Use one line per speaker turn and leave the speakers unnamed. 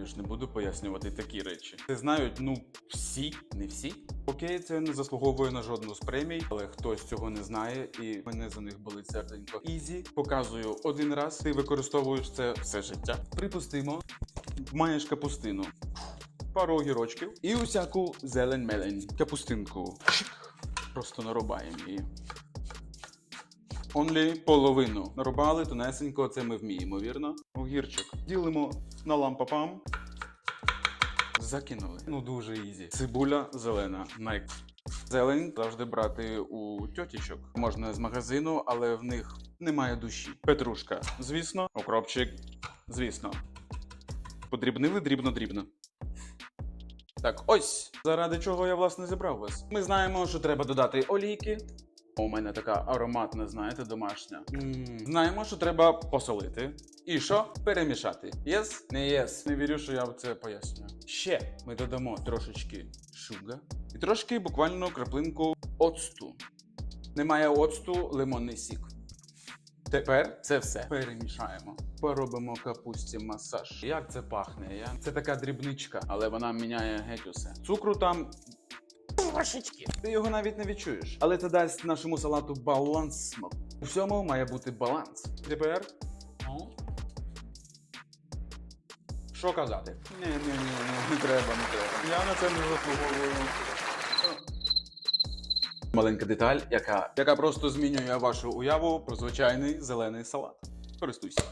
Я ж не буду пояснювати такі речі. Це знають, ну, всі, не всі. Окей, це не заслуговує на жодну з премій, але хтось цього не знає, і мене за них болить серденько. Ізі, показую один раз, ти використовуєш це все життя. Припустимо, маєш капустину, пару огірочків і усяку зелень мелень. Капустинку. Просто нарубаємо її. Онлі половину. Нарубали тонесенько, це ми вміємо, вірно? Огірчик. Ділимо на лампапам. Закинули. Ну дуже ізі. Цибуля зелена. Найк. Зелень завжди брати у тьотічок. Можна з магазину, але в них немає душі. Петрушка, звісно, окропчик, звісно. Подрібнили дрібно-дрібно. Так, ось заради чого я власне зібрав вас. Ми знаємо, що треба додати олійки. У мене така ароматна, знаєте, домашня. м Знаємо, що треба посолити. І що? Перемішати. Єс? Не єс. Не вірю, що я це пояснюю. Ще ми додамо трошечки шуга і трошки буквально краплинку оцту. Немає оцту, лимонний сік. Тепер це все перемішаємо. Поробимо капусті масаж. Як це пахне? Я... Це така дрібничка, але вона міняє геть усе. Цукру там трошечки. Ти його навіть не відчуєш. Але це дасть нашому салату баланс смаку. У всьому має бути баланс. Тепер. Що казати? Ні, ні, ні, ні, не треба, не треба. Я на це не заслуговую. Маленька деталь, яка, яка просто змінює вашу уяву про звичайний зелений салат. Користуйся.